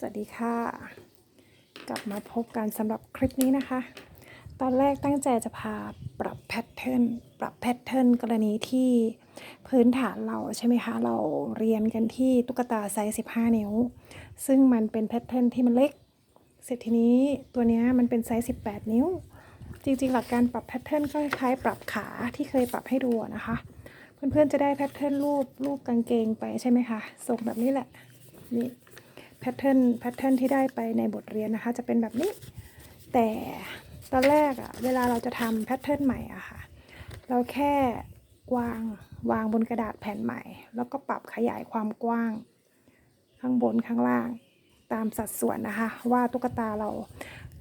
สวัสดีค่ะ กลับมาพบกันสำหรับคลิปนี้นะคะ ตอนแรกตั้งใจจะพาปรับแพทเทิร์นปรับแพทเทิร์นกรณีที่พื้นฐานเราใช่ไหมคะ เราเรียนกันที่ตุ๊กตาไซส์15 นิ้ว ซึ่งมันเป็นแพทเทิร์นที่มันเล็ก เสร็จทีนี้ตัวนี้มันเป็นไซส์18 นิ้ว จริงๆ หลักการปรับแพทเทิร์นก็คล้ายๆปรับขาที่เคยปรับให้ดูนะคะ เพื่อนๆจะได้แพทเทิร์นรูปรูปกางเกงไปใช่ไหมคะทรงแบบนี้แหละนี่ แพทเทิร์นแพทเทิร์นที่ได้ไปในบทเรียนนะคะ จะเป็นแบบนี้ แต่ตอนแรกอะเวลาเราจะทำแพทเทิร์นใหม่อะค่ะ เราแค่วางวางบนกระดาษแผ่นใหม่ แล้วก็ปรับขยายความกว้าง ข้างบนข้างล่างตามสัดส่วนนะคะ ว่าตุ๊กตาเรา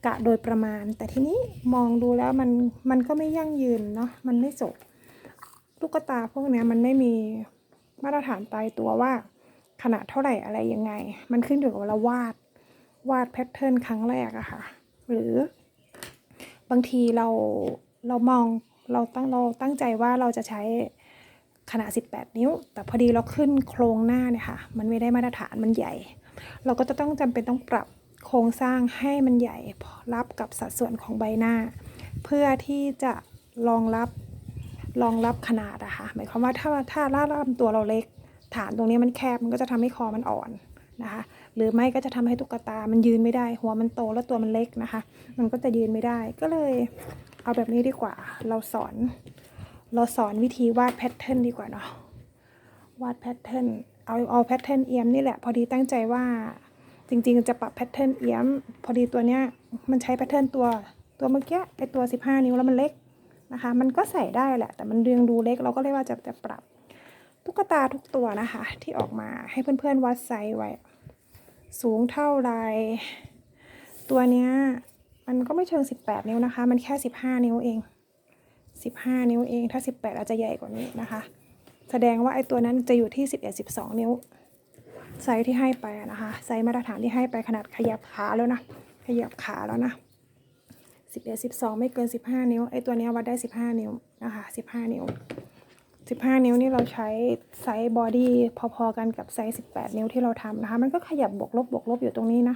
กะโดยประมาณ แต่ทีนี้มองดูแล้วมันมันก็ไม่ยั่งยืนเนาะมันไม่จบตุ๊กตาพวกนี้มันไม่มีมาตรฐานตายตัวว่า ขนาดเท่าไหร่อะไรยังไง มันขึ้นอยู่กับเราวาดวาดแพทเทิร์นครั้งแรกอะค่ะ หรือบางทีเราเรามองเราตั้งเราตั้งใจว่าเราจะใช้ขนาด 18 นิ้ว แต่พอดีเราขึ้นโครงหน้าเนี่ยค่ะมันไม่ได้มาตรฐานมันใหญ่ เราก็จะต้องจำเป็นต้องปรับโครงสร้างให้มันใหญ่รับกับสัดส่วนของใบหน้า เพื่อที่จะรองรับรองรับขนาดอะค่ะหมายความว่าถ้าถ้าล่าลำตัวเราเล็ก ฐานตรงนี้มันแคบมันก็จะทำให้คอมันอ่อนนะคะ หรือไม่ก็จะทำให้ตุ๊กตามันยืนไม่ได้ หัวมันโตแล้วตัวมันเล็กนะคะ มันก็จะยืนไม่ได้ก็เลยเอาแบบนี้ดีกว่า เราสอน เราสอนวิธีวาดแพทเทิร์นดีกว่าเนาะวาดแพทเทิร์นเอาเอาแพทเทิร์นเอียมนี่แหละ พอดีตั้งใจว่าจริงๆ จะปรับแพทเทิร์นเอียม พอดีตัวเนี้ยมันใช้แพทเทิร์นตัวตัวเมื่อกี้ไอตัว 15 นิ้วแล้วมันเล็กนะคะ มันก็ใส่ได้แหละ แต่มันเรียงดูเล็กเราก็เลยว่าจะจะปรับ ตุ๊กตาทุกตัวนะคะ ที่ออกมาให้เพื่อนๆวัดไซส์ไว้ สูงเท่าไร ตัวเนี้ยมันก็ไม่เชิง 18 นิ้วนะคะ มันแค่ 15 นิ้วเอง 15 นิ้วเอง ถ้า 18 อาจจะใหญ่กว่านี้นะคะ แสดงว่าไอ้ตัวนั้นจะอยู่ที่ 11 12 นิ้ว ไซส์ที่ให้ไปนะคะ ไซส์มาตรฐานที่ให้ไปขนาดขยับขาแล้วนะ ขยับขาแล้วนะสิบเอ็ดสิบสองไม่เกินสิบห้านิ้ว ไอตัวนี้วัดได้สิบห้านิ้วนะคะสิบห้านิ้ว สิบห้านิ้วนี่เราใช้ไซส์บอดี้พอๆกันกับไซส์สิบแปดนิ้วที่เราทำนะคะ มันก็ขยับบวกลบบวกลบอยู่ตรงนี้นะ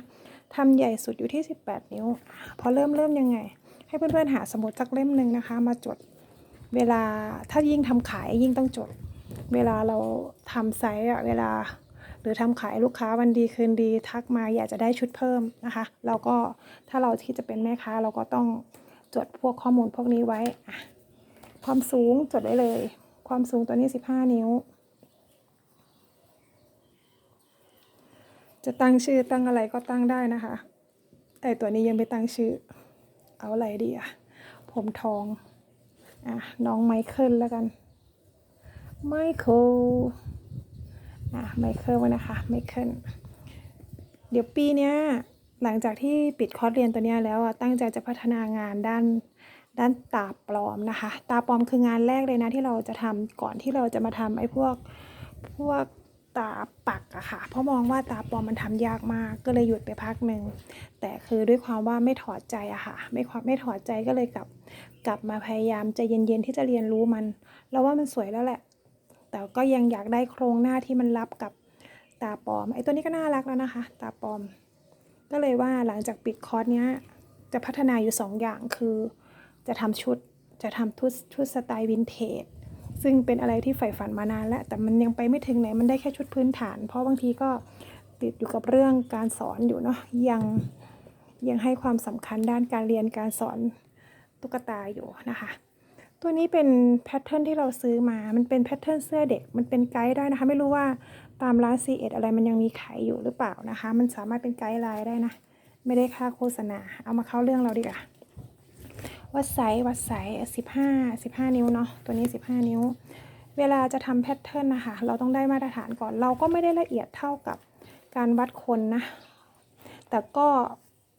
ทำใหญ่สุดอยู่ที่สิบแปดนิ้ว พอเริ่มเริ่มยังไง ให้เพื่อนๆหาสมุดสักเล่มหนึ่งนะคะ มาจดเวลาถ้ายิ่งทำขายยิ่งต้องจด เวลาเราทำไซส์อะเวลา หรือทำขายลูกค้าวันดีคืนดีทักมาอยากจะได้ชุดเพิ่มนะคะเราก็ถ้าเราที่จะเป็นแม่ค้าเราก็ต้องจดพวกข้อมูลพวกนี้ไว้ความสูงจดไว้เลย ความสูงตัวนี้ 15 นิ้ว จะตั้งชื่อตั้งอะไรก็ตั้งได้นะคะแต่ตัวนี้ยังไม่ตั้งชื่อ เอาอะไรดีอะผมทองอะน้องไมเคิลแล้วกันไมเคิลอะไมเคิลว้นะคะไมเคิลเดี๋ยวปีเนี้ยหลังจากที่ปิดคอร์สเรียนตัวเนี้ยแล้วอะตั้งใจจะพัฒนางานด้าน ด้านตาปลอมนะคะ ตาปลอมคืองานแรกเลยนะที่เราจะทำก่อนที่เราจะมาทำไอ้พวกพวกตาปักอะค่ะ เพราะมองว่าตาปลอมมันทำยากมาก ก็เลยหยุดไปพักหนึ่ง แต่คือด้วยความว่าไม่ถอดใจอะค่ะ ไม่ความไม่ถอดใจก็เลยกลับกลับมาพยายามใจเย็นๆที่จะเรียนรู้มัน เราว่ามันสวยแล้วแหละ แต่ก็ยังอยากได้โครงหน้าที่มันรับกับตาปลอม ไอ้ตัวนี้ก็น่ารักแล้วนะคะ ตาปลอม ก็เลยว่าหลังจากปิดคอร์สเนี้ยจะพัฒนาอยู่สองอย่างคือ จะทำชุดจะทำชุดชุดสไตล์วินเทจซึ่งเป็นอะไรที่ใฝ่ฝันมานานแล้วแต่มันยังไปไม่ถึงไหนมันได้แค่ชุดพื้นฐาน เพราะบางทีก็ติดอยู่กับเรื่องการสอนอยู่เนาะยังยังให้ความสำคัญด้านการเรียนการสอนตุ๊กตาอยู่นะคะ ตัวนี้เป็นแพทเทิร์นที่เราซื้อมา มันเป็นแพทเทิร์นเสื้อเด็ก มันเป็นไกด์ได้นะคะ ไม่รู้ว่าตามร้าน C ีเอ็ดอะไรมันยังมีขายอยู่หรือเปล่านะคะ มันสามารถเป็นไกด์ไลน์ได้นะ ไม่ได้ค่าโฆษณา เอามาเข้าเรื่องเราดีกว่า วัดไซส์วัดไซส์สิบห้าสิบห้านิ้วเนาะตัวนี้สิบห้านิ้ว เวลาจะทำแพทเทิร์นนะคะ เราต้องได้มาตรฐานก่อนเราก็ไม่ได้ละเอียดเท่ากับการวัดคนนะ แต่ก็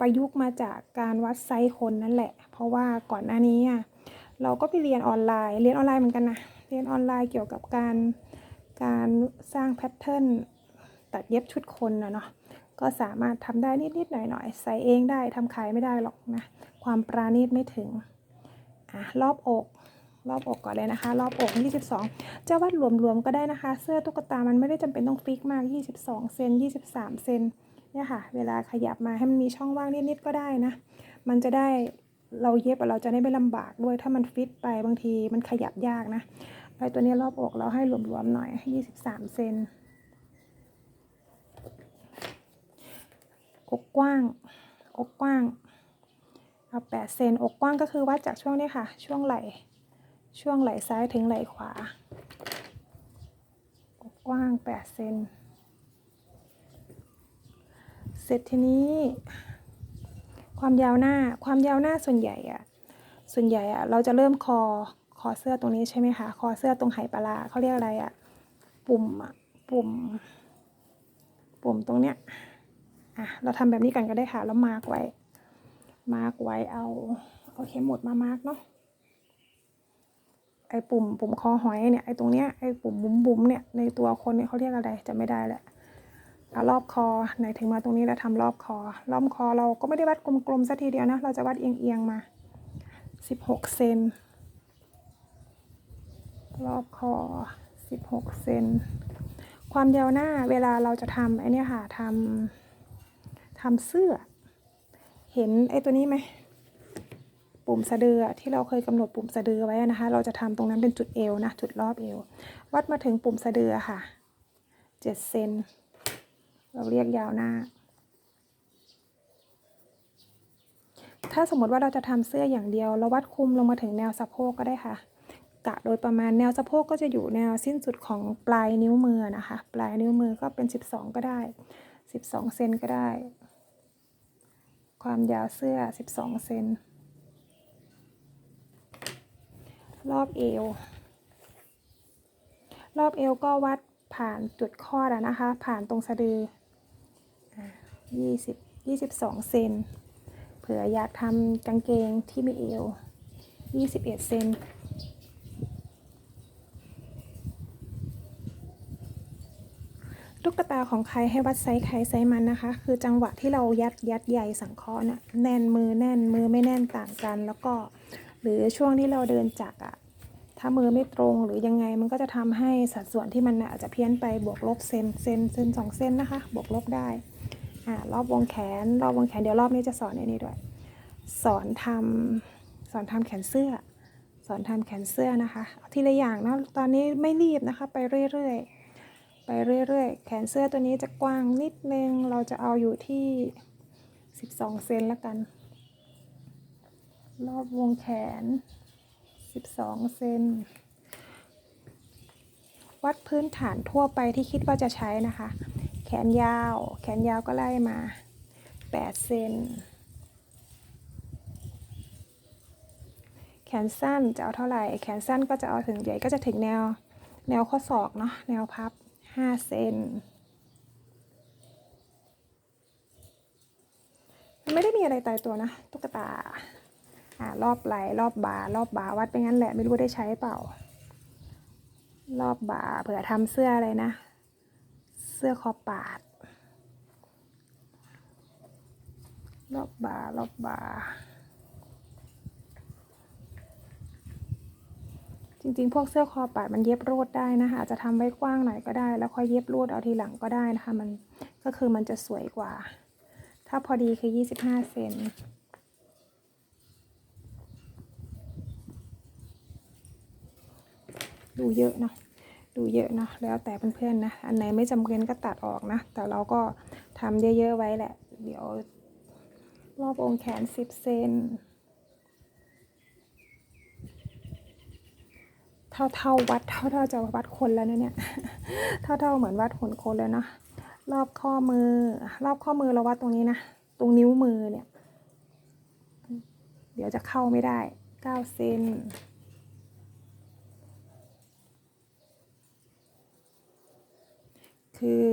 ประยุกต์มาจากการวัดไซส์คนนั่นแหละ เพราะว่าก่อนหน้านี้อะเราก็ไปเรียนออนไลน์ เรียนออนไลน์เหมือนกันนะเรียนออนไลน์เกี่ยวกับการการสร้างแพทเทิร์นตัดเย็บชุดคนนะเนาะ ก็สามารถทำได้นิดๆหน่อยๆ ใส่เองได้ทำขายไม่ได้หรอกนะ ความปราณีตไม่ถึงอะรอบอก รอบอกก่อนเลยนะคะ รอบอก 22 จะวัดรวมๆก็ได้นะคะ เสื้อตุ๊กตามันไม่ได้จำเป็นต้องฟิกมาก 22 เซน 23 เซนเนี่ยค่ะ เวลาขยับมาให้มันมีช่องว่างนิดๆก็ได้นะ มันจะได้เราเย็บเราจะได้ไม่ลำบากด้วยถ้ามันฟิตไปบางทีมันขยับยากนะไอตัวนี้รอบอกเราให้หลวมๆหน่อยยี่สิบสามเซน อกกว้าง อกกว้าง เอาแปดเซน อกกว้างก็คือวัดจากช่วงนี้ค่ะ ช่วงไหล่ ช่วงไหล่ซ้ายถึงไหล่ขวา อกกว้างแปดเซน เสร็จทีนี้ ความยาวหน้า ความยาวหน้าส่วนใหญ่อะส่วนใหญ่อะเราจะเริ่มคอ คอเสื้อตรงนี้ใช่ไหมคะ คอเสื้อตรงไหปลาร้าเขาเรียกอะไรอะปุ่มอะปุ่ม ปุ่มตรงเนี้ย อะเราทำแบบนี้กันก็ได้ค่ะ แล้วมาร์กไว้ มาร์กไว้เอาเอาเข็มหมุดมามาร์กเนาะไอ้ปุ่มปุ่มคอหอยเนี่ยไอ้ตรงเนี้ยไอ้ปุ่มบุ้มบุ้มเนี่ยในตัวคนเนี่ยเขาเรียกอะไรจะไม่ได้แหละเอารอบคอไหนถึงมาตรงนี้แล้วทำรอบคอรอบคอเราก็ไม่ได้วัดกลมๆสัทีเดียวนะ เราจะวัดเอียงๆมา 16 เซนรอบคอ 16 เซนความยาวหน้าเวลาเราจะทำไอ้นี่ค่ะทำ ทำเสื้อ เห็นไอ้ตัวนี้ไหมปุ่มสะดือที่เราเคยกำหนดปุ่มสะดือไว้นะคะ เราจะทำตรงนั้นเป็นจุดเอวนะ จุดรอบเอว วัดมาถึงปุ่มสะดือค่ะ7เซนเราเรียกยาวหน้า ถ้าสมมติว่าเราจะทำเสื้ออย่างเดียว เราวัดคุมลงมาถึงแนวสะโพกก็ได้ค่ะ กะโดยประมาณแนวสะโพกก็จะอยู่แนวสิ้นสุดของปลายนิ้วมือนะคะ ปลายนิ้วมือก็เป็น 12 ก็ได้ 12เซนก็ได้ ความยาวเสื้อ 12 เซน รอบเอว รอบเอวก็วัดผ่านจุดข้อดนะคะ ผ่านตรงสะดือ20 22 เซน เผื่ออยากทำกางเกงที่มีเอว 21 เซน กตาของใครให้วัดไซส์ใครไซส์มันนะคะ คือจังหวะที่เรายัดยัดใยสังเคราะห์เนี่ยแน่นมือแน่นมือไม่แน่นต่างกัน แล้วก็ หรือช่วงที่เราเดินจักอะถ้ามือไม่ตรงหรือยังไงมันก็จะทำให้สัดส่วนที่มันน่ะอาจจะเพี้ยนไปบวกลบเซนเซนเซนสองเซนนะคะ บวกลบได้อ่ารอบวงแขน รอบวงแขนเดี๋ยวรอบนี้จะสอนในนี้ด้วย สอนทำสอนทำแขนเสื้อ สอนทำแขนเสื้อนะคะเอาทีละอย่างนะตอนนี้ไม่รีบนะคะ ไปเรื่อยๆ ไปเรื่อยๆ แขนเสื้อตัวนี้จะกว้างนิดนึง เราจะเอาอยู่ที่ 12 เซนแล้วกัน รอบวงแขน 12 เซน วัดพื้นฐานทั่วไปที่คิดว่าจะใช้นะคะ แขนยาว แขนยาวก็ไล่มา 8 เซน แขนสั้นจะเอาเท่าไหร่ แขนสั้นก็จะเอาถึงใหญ่ก็จะถึงแนวแนวข้อศอกเนาะแนวพับ 5เซนมันไม่ได้มีอะไรตายตัวนะ ตุ๊กตาอ่ารอบไหลรอบบ่ารอบบ่าวัดไปงั้นแหละไม่รู้ได้ใช้เปล่า รอบบ่าเผื่อทำเสื้ออะไรนะ เสื้อคอปาด รอบบ่ารอบบ่า จริงๆ พวกเสื้อคอปาดมันเย็บรูดได้นะคะอาจจะทำไว้กว้างหน่อยก็ได้ แล้วค่อยเย็บรูดเอาทีหลังก็ได้นะคะ มันก็คือมันจะสวยกว่า ถ้าพอดีคือ 25 เซนดูเยอะเนาะดูเยอะเนาะแล้วแต่เพื่อนๆนะ อันไหนไม่จำเป็นก็ตัดออกนะ แต่เราก็ทำเยอะๆไว้แหละ เดี๋ยวรอบองแขน 10 เซน เท่าเท่าวัดเท่าเท่าจะวัดคนแล้วเนี่ย เท่าเท่าเหมือนวัดหุ่นคนเลยเนาะรอบข้อมือ รอบข้อมือเราวัดตรงนี้นะ ตรงนิ้วมือเนี่ย เดี๋ยวจะเข้าไม่ได้9เซนคือ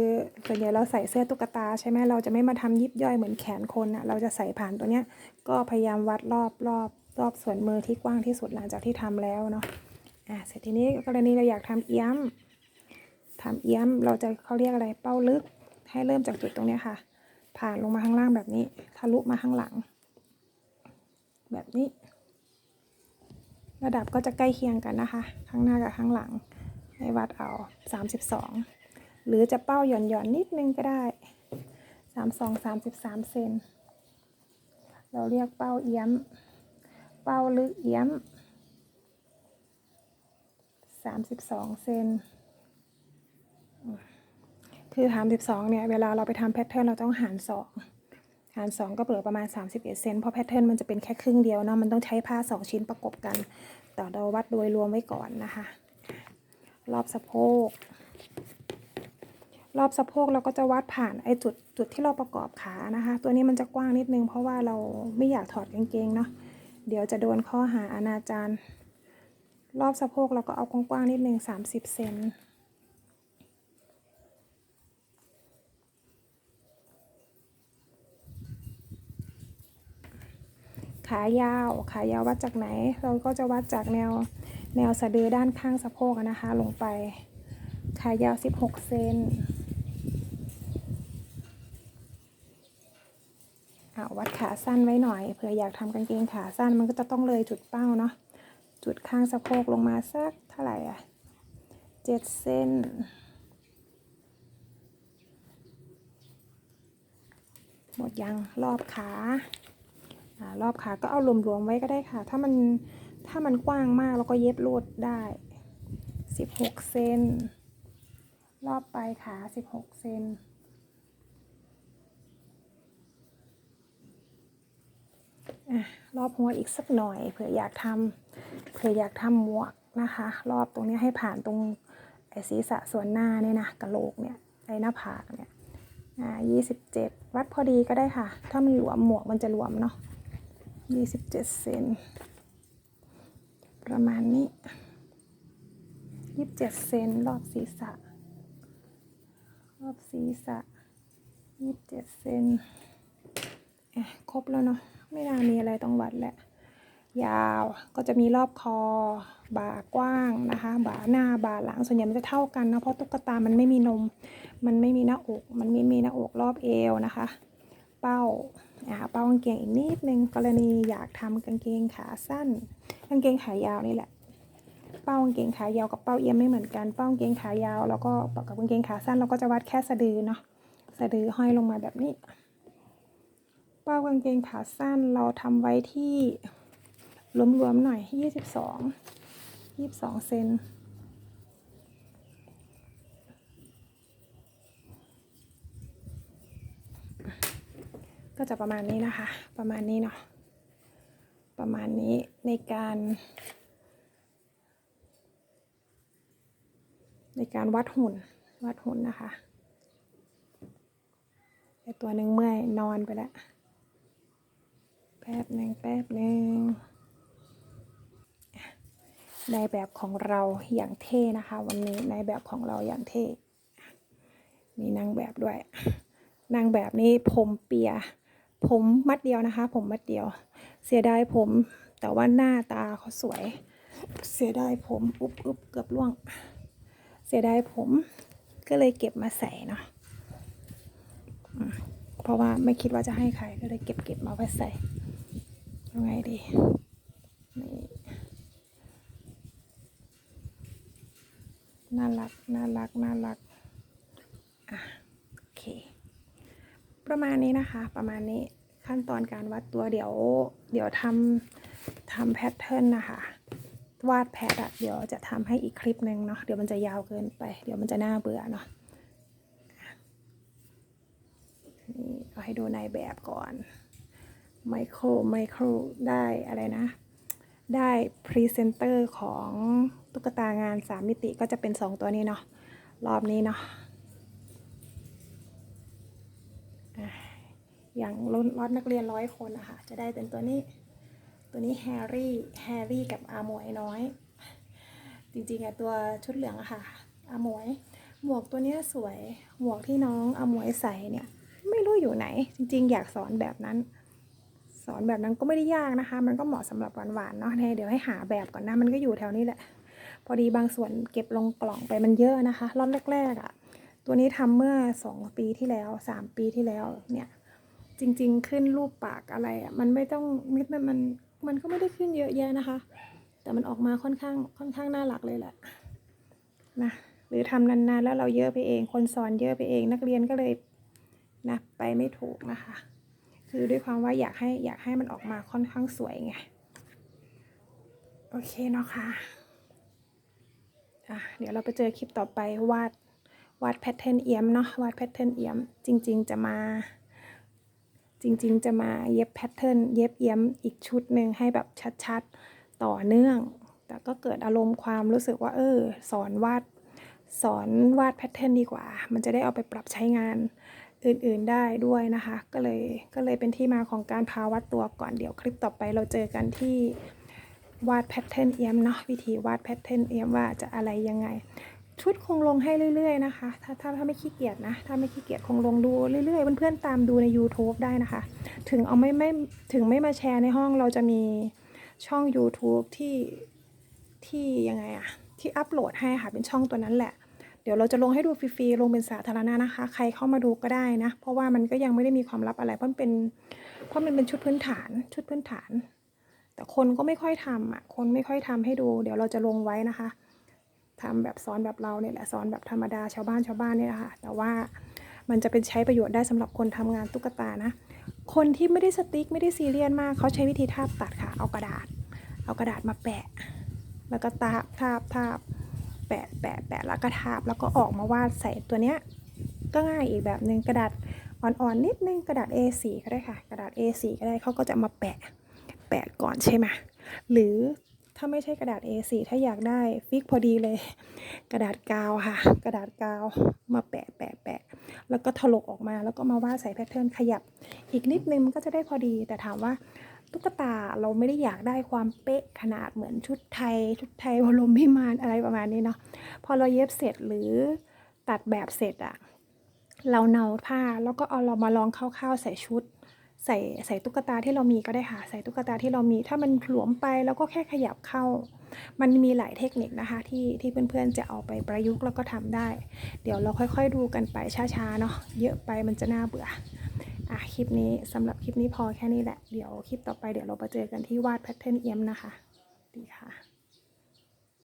ส่วนใหญ่เราใส่เสื้อตุ๊กตาใช่ไหมเราจะไม่มาทำยิบย่อยเหมือนแขนคนอะเราจะใส่ผ่านตัวเนี้ย ก็พยายามวัดรอบรอบรอบส่วนมือที่กว้างที่สุดหลังจากที่ทำแล้วเนาะ อะเสร็จทีนี้กรณีเราอยากทำเอี้ยมทำเอี้ยมเราจะเขาเรียกอะไรเป้าลึก ให้เริ่มจากจุดตรงนี้ค่ะ ผ่านลงมาข้างล่างแบบนี้ ทะลุมาข้างหลัง แบบนี้ ระดับก็จะใกล้เคียงกันนะคะ ข้างหน้ากับข้างหลังให้วัดเอา 32 หรือจะเป้าหย่อนๆนนิดนึงก็ได้ามสองสามสิบสามเซนเราเรียกเป้าเอี้ยม เป้าลึกเอี้ยม สามสิบสองเซนคือสามสิบสองเนี่ย เวลาเราไปทำแพทเทิร์นเราต้องหารสองหารสองก็เหลือประมาณ 31 เซนเพราะแพทเทิร์นมันจะเป็นแค่ครึ่งเดียวเนาะ มันต้องใช้ผ้า 2 ชิ้นประกบกัน แต่เราวัดโดยรวมไว้ก่อนนะคะ รอบสะโพก รอบสะโพกเราก็จะวัดผ่านไอ้จุดจุดที่เราประกอบขานะคะ ตัวนี้มันจะกว้างนิดนึงเพราะว่าเราไม่อยากถอดกางเกงเนาะ เดี๋ยวจะโดนข้อหาอนาจาร รอบสะโพกเราก็เอากว้างๆนิดหนึ่ง30เซนขายาว ขายาววัดจากไหน เราก็จะวัดจากแนวแนวสะดือด้านข้างสะโพกนะคะ ลงไป ขายาว 16 เซนเอะวัดขาสั้นไว้หน่อย เผื่ออยากทำกางเกงขาสั้นมันก็จะต้องเลยจุดเป้าเนาะ จุดข้างสะโพกลงมาสักเท่าไหร่อะเจ็ดเซนหมดยังรอบขาอ่ารอบขาก็เอารวมๆไว้ก็ได้ค่ะ ถ้ามันถ้ามันกว้างมากเราก็เย็บรูดได้16เซนรอบปลายขา16เซนอะรอบหัวอีกสักหน่อยเผื่ออยากทำ เผื่ออยากทำหมวกนะคะ รอบตรงนี้ให้ผ่านตรงไอศีรษะส่วนหน้าเนี่ยนะกระโหลกเนี่ยไอหน้าผากเนี่ยอ่ายี่สิบเจ็ดวัดพอดีก็ได้ค่ะ ถ้ามันหลวมหมวกมันจะหลวมเนาะยี่สิบเจ็ดเซนประมาณนี้ยี่สิบเจ็ดเซนรอบศีรษะ รอบศีรษะยี่สิบเจ็ดเซนอะครบแล้วเนาะไม่น่ามีอะไรต้องวัดแหละ ยาวก็จะมีรอบคอ บ่ากว้างนะคะ บ่าหน้าบ่าหลังส่วนใหญ่มันจะเท่ากันนะเพราะตุ๊กตามันไม่มีนม มันไม่มีหน้าอก มันไม่มีหน้าอกรอบเอวนะคะ เป้าอ่าเป้ากางเกงอีกนิดนึงกรณีอยากทำกางเกงขาสั้น กางเกงขายาวนี่แหละ เป้ากางเกงขายาวกับเป้าเอียมไม่เหมือนกันเป้ากางเกงขายาว แล้วก็กับกางเกงขาสั้นเราก็จะวัดแค่สะดือเนาะสะดือห้อยลงมาแบบนี้ เป้ากางเกงขาสั้นเราทำไว้ที่ รวมๆหน่อย22 22เซนก็จะประมาณนี้นะคะ ประมาณนี้เนาะ ประมาณนี้ในการ ในการวัดหุ่น วัดหุ่นนะคะไอตัวหนึ่งเมื่อยนอนไปแล้ว แป๊บหนึ่งแป๊บหนึ่ง ในแบบของเราอย่างเท่นะคะ วันนี้ในแบบของเราอย่างเท่มีนางแบบด้วยนางแบบนี้ผมเปีย ผมมัดเดียวนะคะ ผมมัดเดียว เสียดายผม แต่ว่าหน้าตาเขาสวย เสียดายผมอุ๊บอุ๊บเกือบล่วง เสียดายผมก็เลยเก็บมาใส่เนาะเพราะว่าไม่คิดว่าจะให้ใครก็เลยเก็บเก็บมาไว้ใส่ยังไงดี น่ารัก น่ารัก น่ารัก อะ โอเค ประมาณนี้นะคะ ประมาณนี้ ขั้นตอนการวัดตัวเดี๋ยว เดี๋ยวทำทำแพทเทิร์นนะคะ วาดแพทอะเดี๋ยวจะทำให้อีกคลิปหนึ่งเนาะ เดี๋ยวมันจะยาวเกินไป เดี๋ยวมันจะน่าเบื่อเนาะนี่เอาให้ดูในแบบก่อน ไมโคร ไมโคร ได้อะไรนะ ได้พรีเซนเตอร์ของตุ๊กตางาน 3 มิติก็จะเป็น 2 ตัวนี้เนาะรอบนี้เนาะอย่างรุ่นรถนักเรียนร้อยคนนะคะจะได้เป็นตัวนี้ ตัวนี้แฮร์รี่แฮร์รี่กับอาหมวยน้อย จริงๆอะตัวชุดเหลืองอะค่ะอาหมวย หมวกตัวนี้สวยหมวกที่น้องอาหมวยใส่เนี่ย ไม่รู้อยู่ไหน จริง ๆ อยากสอนแบบนั้น อนแบบนั้นก็ไม่ได้ยากนะคะ มันก็เหมาะสำหรับหวานๆเนาะเดี๋ยวให้หาแบบก่อนนะ มันก็อยู่แถวนี้แหละ พอดีบางส่วนเก็บลงกล่องไปมันเยอะนะคะรอบแรกๆอะ่ะ ตัวนี้ทำเมื่อสองปีที่แล้วสามปีที่แล้วเนี่ยจริง ๆ ขึ้นรูปปากอะไรอะ่ะมันไม่ต้องมิดมันมันมันก็ไม่ได้ขึ้นเยอะแยะนะคะ แต่มันออกมาค่อนข้างค่อนข้างน่ารักเลยแหละนะหรือทำนานๆแล้วเราเยอะไปเอง คนสอนเยอะไปเอง นักเรียนก็เลยนะไปไม่ถูกนะคะ คือด้วยความว่าอยากให้อยากให้มันออกมาค่อนข้างสวยไง โอเคเนาะค่ะอะ เดี๋ยวเราไปเจอคลิปต่อไปวาดวาดแพทเทิร์นเอี้ยมเนาะวาดแพทเทิร์นเอี้ยม จริง ๆ จะมา จริง ๆ จะมาเย็บแพทเทิร์นเย็บเอี้ยมอีกชุดหนึ่งให้แบบชัดๆต่อเนื่อง แต่ก็เกิดอารมณ์ความรู้สึกว่า เออ สอนวาดสอนวาดแพทเทิร์นดีกว่า มันจะได้เอาไปปรับใช้งาน อื่นๆได้ด้วยนะคะ ก็เลยก็เลยเป็นที่มาของการพาวัดตัวก่อนเดี๋ยวคลิปต่อไปเราเจอกันที่วาดแพทเทิร์นเอียมเนาะวิธีวาดแพทเทิร์นเอียมว่าจะอะไรยังไง ชุดคงลงให้เรื่อย ๆ นะคะ ถ้าถ้าถ้าไม่ขี้เกียจนะ ถ้าไม่ขี้เกียจคงลงดูเรื่อยๆเพื่อนๆตามดูใน YouTube ได้นะคะ ถึงเอาไม่ไม่ถึงไม่มาแชร์ในห้องเราจะมีช่อง YouTube ที่ที่ยังไงอะที่อัปโหลดให้ค่ะเป็นช่องตัวนั้นแหละ เดี๋ยวเราจะลงให้ดูฟรีๆลงเป็นสาธารณะนะคะ ใครเข้ามาดูก็ได้นะ เพราะว่ามันก็ยังไม่ได้มีความลับอะไร เพราะมันเป็นเพราะมันเป็นชุดพื้นฐานชุดพื้นฐาน แต่คนก็ไม่ค่อยทำอะคนไม่ค่อยทำให้ดู เดี๋ยวเราจะลงไว้นะคะทำแบบสอนแบบเราเนี่ยแหละสอนแบบธรรมดาชาวบ้านชาวบ้านเนี่ยแหละค่ะแต่ว่ามันจะเป็นใช้ประโยชน์ได้สำหรับคนทำงานตุ๊กตานะ คนที่ไม่ได้สติ๊กไม่ได้ซีเรียสมาก เขาใช้วิธีทาบตัดค่ะ เอากระดาษ เอากระดาษมาแปะ แล้วก็ทาบทาบทาบ แปะแปะแปะแล้วก็ทาบ แล้วก็ออกมาวาดใส่ตัวเนี้ยก็ง่ายอีกแบบหนึ่งกระดาษอ่อนๆนิดนึงกระดาษ A4 ก็ได้ค่ะ กระดาษ A4 ก็ได้เขาก็จะมาแปะแปะก่อนใช่ไหมหรือถ้าไม่ใช่กระดาษ A4 ถ้าอยากได้ฟิกพอดีเลย กระดาษกาวค่ะ กระดาษกาวมาแปะแปะแปะแล้วก็ถลกออกมาแล้วก็มาวาดใส่แพทเทิร์นขยับ อีกนิดนึงมันก็จะได้พอดีแต่ถามว่า ตุ๊กตาเราไม่ได้อยากได้ความเป๊ะขนาดเหมือนชุดไทย ชุดไทยวรมพิมานอะไรประมาณนี้เนาะพอเราเย็บเสร็จหรือตัดแบบเสร็จอะเราเนาผ้าแล้วก็เอาเรามาลองคร่าวๆใส่ชุด ใส่ใส่ตุ๊กตาที่เรามีก็ได้ค่ะใส่ตุ๊กตาที่เรามีถ้ามันหลวมไปแล้วก็แค่ขยับเข้า มันมีหลายเทคนิคนะคะที่ที่เพื่อนๆจะเอาไปประยุกต์แล้วก็ทำได้ เดี๋ยวเราค่อยๆดูกันไปช้าๆเนาะเยอะไปมันจะน่าเบื่อ อะคลิปนี้สำหรับคลิปนี้พอแค่นี้แหละ เดี๋ยวคลิปต่อไปเดี๋ยวเราไปเจอกันที่วาดแพทเทิร์นเอียมนะคะ ดีค่ะ